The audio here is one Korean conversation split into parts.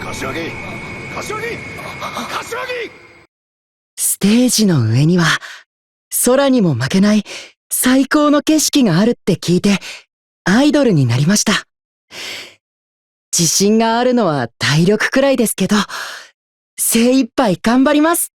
柏木柏木柏木ステージの上には、空にも負けない最高の景色があるって聞いて、アイドルになりました。自信があるのは体力くらいですけど、精一杯頑張ります。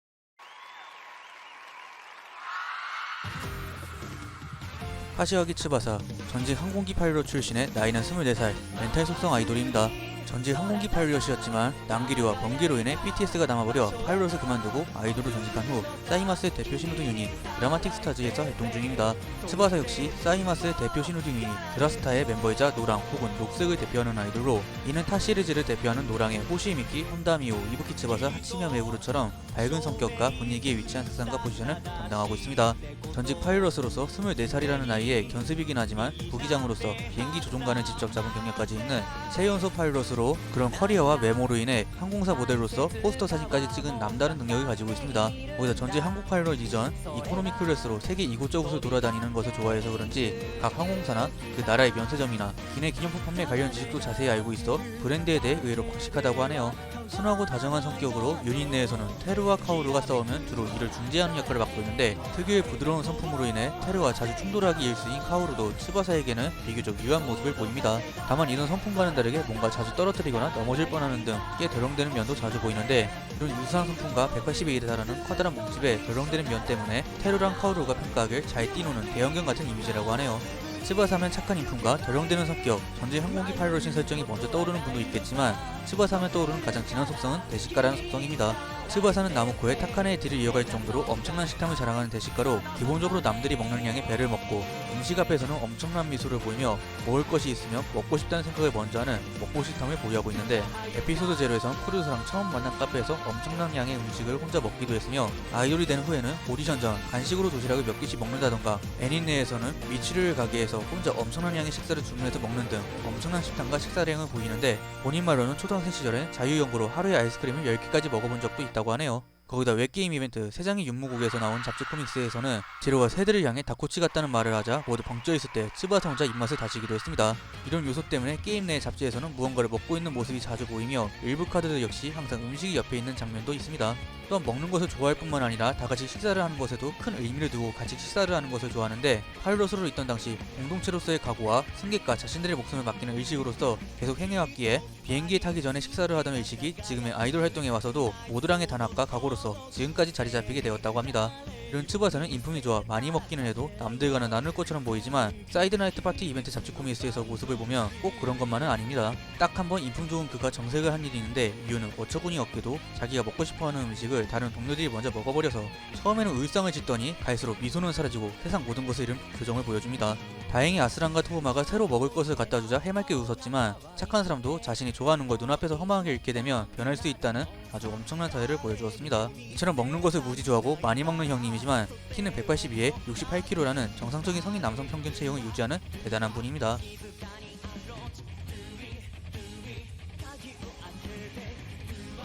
카시와기 츠바사 전직 항공기 파일럿 출신의 나이는 24살 멘탈 속성 아이돌입니다. 전직 항공기 파일럿이었지만 난기류와 번개로 인해 BTS가 남아버려 파일럿을 그만두고 아이돌로 전직한 후 사이마스의 대표 신호등 유닛 드라마틱 스타즈에서 활동 중입니다. 츠바사 역시 사이마스의 대표 신호등 유닛 드라스타의 멤버이자 노랑 혹은 녹색을 대표하는 아이돌로 이는 타 시리즈를 대표하는 노랑의 호시미키, 혼다미오, 이부키 츠바사, 하치미야 메구루처럼 밝은 성격과 분위기에 위치한 색상과 포지션을 담당하고 있습니다. 전직 파일럿으로서 24살이라는 나이에 견습이긴 하지만 부기장으로서 비행기 조종관을 직접 잡은 경력까지 있는 최연소 파일럿으로 그런 커리어와 외모로 인해 항공사 모델로서 포스터 사진까지 찍은 남다른 능력을 가지고 있습니다. 거기다 전직 한국 파일럿 이전 이코노미 클래스로 세계 이곳저곳을 돌아다니는 것을 좋아해서 그런지 각 항공사나 그 나라의 면세점이나 기내 기념품 판매 관련 지식도 자세히 알고 있어 브랜드에 대해 의외로 박식하다고 하네요. 순하고 다정한 성격으로 유닛 내에서는 테루와 카오루가 싸우면 주로 이를 중재하는 역할을 맡고 있는데 특유의 부드러운 성품으로 인해 테루와 자주 충돌하기 일수인 카오루도 츠바사에게는 비교적 유한 모습을 보입니다. 다만 이런 성품과는 다르게 뭔가 자주 떨어뜨리거나 넘어질 뻔하는 등 꽤 덜렁대는 면도 자주 보이는데 이런 유사한 성품과 180에 이르 달하는 커다란 몸집에 덜렁대는 면 때문에 테루랑 카오루가 평가하길 잘 띄우는 대형견 같은 이미지라고 하네요. 츠바사면 착한 인품과 덜렁대는 성격, 전직 항공기 파일럿인 설정이 먼저 떠오르는 분도 있겠지만 츠바사면 떠오르는 가장 진한 속성은 대식가라는 속성입니다. 츠바사는 나무코의 타카네의 뒤를 이어갈 정도로 엄청난 식탐을 자랑하는 대식가로 기본적으로 남들이 먹는 양의 배를 먹고 음식 앞에서는 엄청난 미소를 보이며 먹을 것이 있으면 먹고 싶다는 생각을 먼저 하는 먹고 싶함을 보유하고 있는데 에피소드 제로에선 크루즈랑 처음 만난 카페에서 엄청난 양의 음식을 혼자 먹기도 했으며 아이돌이 된 후에는 오디션 전 간식으로 도시락을 몇 개씩 먹는다던가 애닌 내에서는 미치를 가게에서 혼자 엄청난 양의 식사를 주문해서 먹는 등 엄청난 식탐과 식사량을 보이는데 본인 말로는 초등학생 시절에 자유연구로 하루에 아이스크림을 10개까지 먹어본 적도 있다고 하네요. 거기다 웹게임 이벤트 세장의 윤무국에서 나온 잡지 코믹스에서는 제로가 새들을 향해 다코치 같다는 말을 하자 모두 벙쪄 있을 때 츠바사 혼자 입맛을 다지기도 했습니다. 이런 요소 때문에 게임 내 잡지에서는 무언가를 먹고 있는 모습이 자주 보이며 일부 카드들 역시 항상 음식이 옆에 있는 장면도 있습니다. 또한 먹는 것을 좋아할 뿐만 아니라 다 같이 식사를 하는 것에도 큰 의미를 두고 같이 식사를 하는 것을 좋아하는데 파일럿으로 있던 당시 공동체로서의 각오와 승객과 자신들의 목숨을 맡기는 의식으로서 계속 행해왔기에 비행기에 타기 전에 식사를 하던 의식이 지금의 아이돌 활동에 와서도 모드랑의 단합과 각오로서 지금까지 자리 잡히게 되었다고 합니다. 이런 츠바사는 인품이 좋아 많이 먹기는 해도 남들과는 나눌 것처럼 보이지만 사이드 나이트 파티 이벤트 잡지 코미스에서 모습을 보면 꼭 그런 것만은 아닙니다. 딱 한 번 인품 좋은 그가 정색을 한 일이 있는데 이유는 어처구니 없게도 자기가 먹고 싶어하는 음식을 다른 동료들이 먼저 먹어버려서 처음에는 울상을 짓더니 갈수록 미소는 사라지고 세상 모든 것을 잃은 표정을 보여줍니다. 다행히 아스란과 토우마가 새로 먹을 것을 갖다 주자 해맑게 웃었지만 착한 사람도 자신이 좋아하는 걸 눈앞에서 허망하게 잃게 되면 변할 수 있다는 아주 엄청난 사회를 보여주었습니다. 이처럼 먹는 것을 무지 좋아하고 많이 먹는 형님이 지만 키는 182에 68kg라는 정상적인 성인 남성 평균 체형을 유지하는 대단한 분입니다.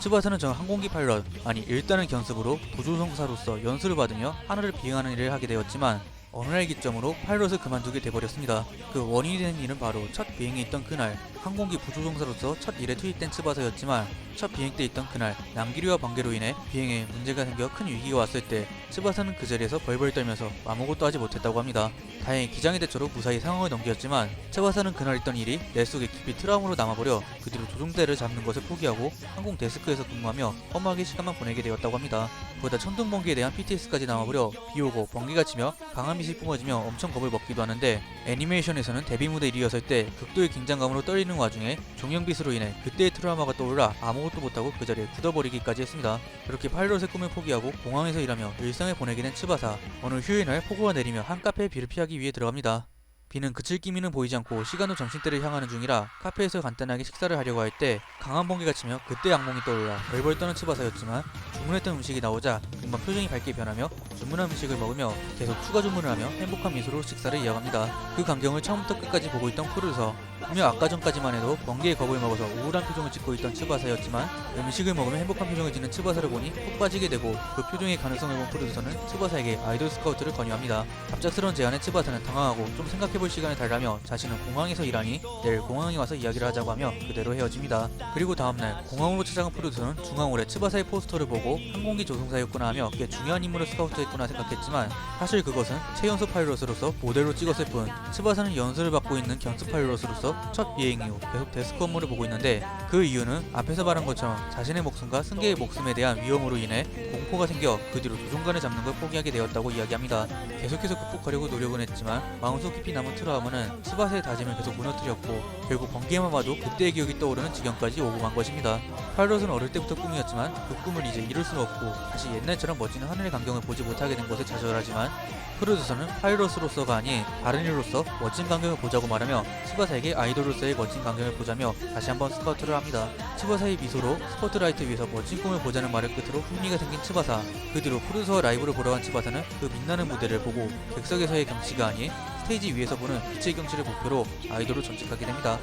츠바사는 전 항공기 파일럿 아니 일단은 견습으로 부조종사로서 연수를 받으며 하늘을 비행하는 일을 하게 되었지만 어느 날 기점으로 파일럿을 그만두게 돼버렸습니다. 그 원인이 된 일은 바로 첫 비행에 있던 그날 항공기 부조종사로서 첫 일에 투입된 츠바사였지만 첫 비행 때 있던 그날 남기류와 번개로 인해 비행에 문제가 생겨 큰 위기가 왔을 때 츠바사는 그 자리에서 벌벌 떨면서 아무것도 하지 못했다고 합니다. 다행히 기장의 대처로 무사히 상황을 넘겼지만 츠바사는 그날 있던 일이 내 속에 깊이 트라우마로 남아버려 그 뒤로 조종대를 잡는 것을 포기하고 항공 데스크에서 근무하며 험하게 시간만 보내게 되었다고 합니다. 거기다 천둥 번개에 대한 PTS까지 남아버려 비 오고 번개가 치며 강한 빛이 뿜어지며 엄청 겁을 먹기도 하는데 애니메이션에서는 데뷔 무대 일이었을 때 극도의 긴장감으로 떨리는 와중에 종영빛으로 인해 그때의 트라우마가 떠올라 아무것도 못하고 그 자리에 굳어버리기까지 했습니다. 그렇게 파일럿의 꿈을 포기하고 공항에서 일하며 일상을 보내게 된 츠바사 어느 휴일 날 폭우가 내리며 한 카페에 비를 피하기 위해 들어갑니다. 비는 그칠 기미는 보이지 않고 시간도 점심때를 향하는 중이라 카페에서 간단하게 식사를 하려고 할 때 강한 번개가 치며 그때 악몽이 떠올라 벌벌 떠는 츠바사였지만 주문했던 음식이 나오자 금방 표정이 밝게 변하며 주문한 음식을 먹으며 계속 추가 주문을 하며 행복한 미소로 식사를 이어갑니다. 그 광경을 처음부터 끝까지 보고 있던 크루서 분명 아까 전까지만 해도 번개의 겁을 먹어서 우울한 표정을 짓고 있던 츠바사였지만 음식을 먹으면 행복한 표정을 짓는 츠바사를 보니 푹 빠지게 되고 그 표정의 가능성을 본 프로듀서는 츠바사에게 아이돌 스카우트를 권유합니다. 갑작스러운 제안에 츠바사는 당황하고 좀 생각해볼 시간을 달라며 자신은 공항에서 일하니 내일 공항에 와서 이야기를 하자고 하며 그대로 헤어집니다. 그리고 다음날 공항으로 찾아간 프로듀서는 중앙홀에 츠바사의 포스터를 보고 항공기 조종사였구나 하며 꽤 중요한 인물을 스카우트했 구나 생각했지만 사실 그것은 최연소 파일럿으로서 모델로 찍었을 뿐 츠바사는 연수를 받고 있는 견수 파일럿으로서 첫 비행 이후 계속 데스크 업무를 보고 있는데 그 이유는 앞에서 말한 것처럼 자신의 목숨과 승계의 목숨에 대한 위험으로 인해 공포가 생겨 그 뒤로 조종관을 잡는 걸 포기하게 되었다고 이야기합니다. 계속해서 극복하려고 노력은 했지만 마음속 깊이 남은 트라우마는 츠바사의 다짐을 계속 무너뜨렸고 결국 번개만 봐도 그때의 기억이 떠오르는 지경까지 오고 만 것입니다. 파일럿은 어릴 때부터 꿈이었지만 그 꿈을 이제 이룰 수는 없고 다시 옛날처럼 멋진 하늘의 광경을 보지 못 하게 된 것에 좌절하지만 프로듀서는 파일럿으로서가 아닌 다른 일로서 멋진 광경을 보자고 말하며 츠바사에게 아이돌로서의 멋진 광경을 보자며 다시 한번 스카우트를 합니다. 츠바사의 미소로 스포트라이트 위에서 멋진 꿈을 보자는 말을 끝으로 흥미가 생긴 츠바사. 그 뒤로 프로듀서와 라이브를 보러 간 츠바사는 그 빛나는 무대를 보고 객석에서의 경치가 아닌 스테이지 위에서 보는 빛의 경치를 목표로 아이돌을 전직하게 됩니다.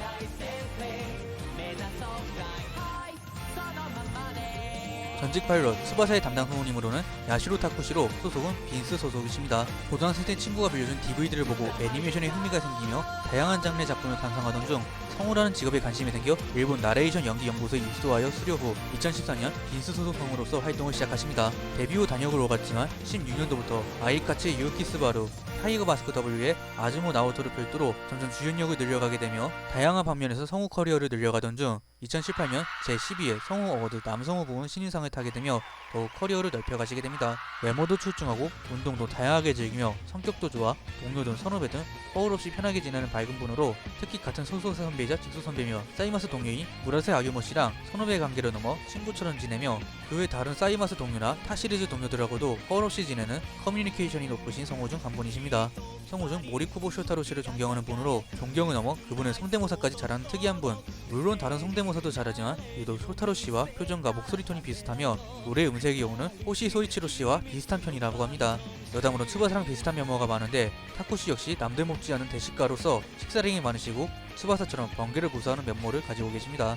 전직 파일럿 스바사의 담당 성우님으로는 야시로 타쿠시로 소속은 빈스 소속이십니다. 고등학생 때 친구가 빌려준 DVD를 보고 애니메이션에 흥미가 생기며 다양한 장르의 작품을 감상하던 중 성우라는 직업에 관심이 생겨 일본 나레이션 연기 연구소에 입소하여 수료 후 2014년 빈스 소속 성우로서 활동을 시작하십니다. 데뷔 후 단역을 오갔지만 16년도부터 아이카츠 유키스바루 타이거 마스크 W의 아즈모 나오토를 별도로 점점 주연력을 늘려가게 되며 다양한 방면에서 성우 커리어를 늘려가던 중 2018년 제12회 성우 어워드 남성우 부문 신인상을 타게 되며 더욱 커리어를 넓혀가시게 됩니다. 외모도 출중하고 운동도 다양하게 즐기며 성격도 좋아 동료든 선후배 등 허울 없이 편하게 지내는 밝은 분으로 특히 같은 소속사 선배이자 직속 선배며 사이마스 동료인 무라세 아유모 씨랑 선후배 관계를 넘어 친구처럼 지내며 그 외 다른 사이마스 동료나 타 시리즈 동료들하고도 허울 없이 지내는 커뮤니케이션이 높으신 성우 중 한 분이십니다. 성우 중 모리쿠보 쇼타로 씨를 존경하는 분으로 존경을 넘어 그분의 성대모사까지 잘하는 특이한 분 물론 다른 성대모사도 잘하지만 유독 쇼타로 씨와 표정과 목소리 톤이 비슷하며 노래 음색의 경우는 호시 소이치로 씨와 비슷한 편이라고 합니다. 여담으로 츠바사랑 비슷한 면모가 많은데 타쿠시 역시 남들 못지 않은 대식가로서 식사량이 많으시고 츠바사처럼 번개를 구사하는 면모를 가지고 계십니다.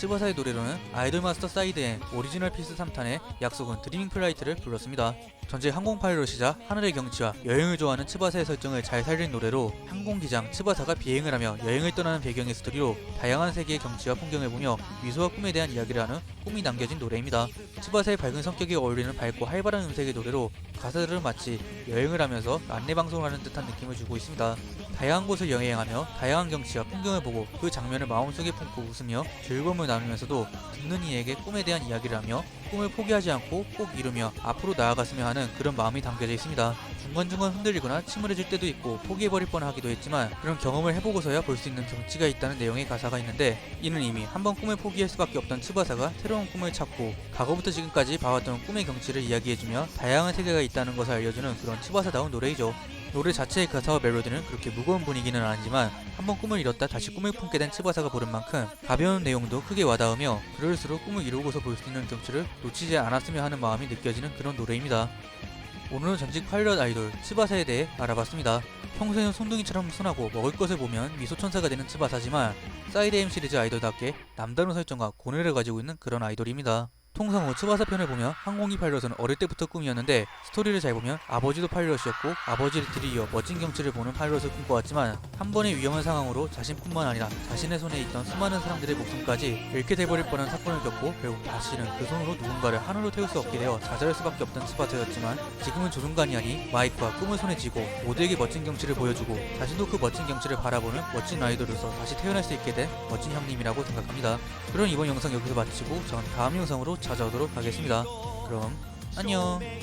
츠바사의 노래로는 아이돌 마스터 사이드의 오리지널 피스 3탄의 약속은 드리밍 플라이트를 불렀습니다. 전체 항공 파일럿이자 하늘의 경치와 여행을 좋아하는 츠바사의 설정을 잘 살린 노래로 항공기장 츠바사가 비행을 하며 여행을 떠나는 배경의 스토리로 다양한 세계의 경치와 풍경을 보며 미소와 꿈에 대한 이야기를 하는 꿈이 남겨진 노래입니다. 츠바사의 밝은 성격에 어울리는 밝고 활발한 음색의 노래로 가사들은 마치 여행을 하면서 안내 방송을 하는 듯한 느낌을 주고 있습니다. 다양한 곳을 여행하며 다양한 경치와 풍경을 보고 그 장면을 마음속에 품고 웃으며 즐거움을 나누면서도 듣는 이에게 꿈에 대한 이야기를 하며 꿈을 포기하지 않고 꼭 이루며 앞으로 나아갔으면 하는 그런 마음이 담겨져 있습니다. 중간중간 흔들리거나 침울해질 때도 있고 포기해버릴 뻔하기도 했지만 그런 경험을 해보고서야 볼 수 있는 경치가 있다는 내용의 가사가 있는데 이는 이미 한 번 꿈을 포기할 수밖에 없던 츠바사가 새로운 꿈을 찾고 과거부터 지금까지 봐왔던 꿈의 경치를 이야기해주며 다양한 세계가 있다는 것을 알려주는 그런 츠바사다운 노래이죠. 노래 자체의 가사와 멜로디는 그렇게 무거운 분위기는 아니지만 한번 꿈을 이뤘다 다시 꿈을 품게 된 츠바사가 부른 만큼 가벼운 내용도 크게 와닿으며 그럴수록 꿈을 이루고서 볼 수 있는 경치를 놓치지 않았으면 하는 마음이 느껴지는 그런 노래입니다. 오늘은 전직 파일럿 아이돌 츠바사에 대해 알아봤습니다. 평소에는 손둥이처럼 순하고 먹을 것을 보면 미소천사가 되는 츠바사지만 사이드 M 시리즈 아이돌답게 남다른 설정과 고뇌를 가지고 있는 그런 아이돌입니다. 통상 후 츠바사 편을 보면 항공기 파일럿은 어릴 때부터 꿈이었는데 스토리를 잘 보면 아버지도 파일럿이었고 아버지를 들이이어 멋진 경치를 보는 파일럿을 꿈꿔왔지만 한 번의 위험한 상황으로 자신뿐만 아니라 자신의 손에 있던 수많은 사람들의 목숨까지 잃게 돼버릴 뻔한 사건을 겪고 결국 다시는 그 손으로 누군가를 하늘로 태울 수 없게 되어 좌절할 수밖에 없던 츠바사였지만 지금은 조종관이 아닌 마이크와 꿈을 손에 쥐고 모두에게 멋진 경치를 보여주고 자신도 그 멋진 경치를 바라보는 멋진 아이돌로서 다시 태어날 수 있게 된 멋진 형님이라고 생각합니다. 그럼 이번 영상 여기서 마치고 전 다음 영상으로 찾아오도록 하겠습니다. 그럼 안녕.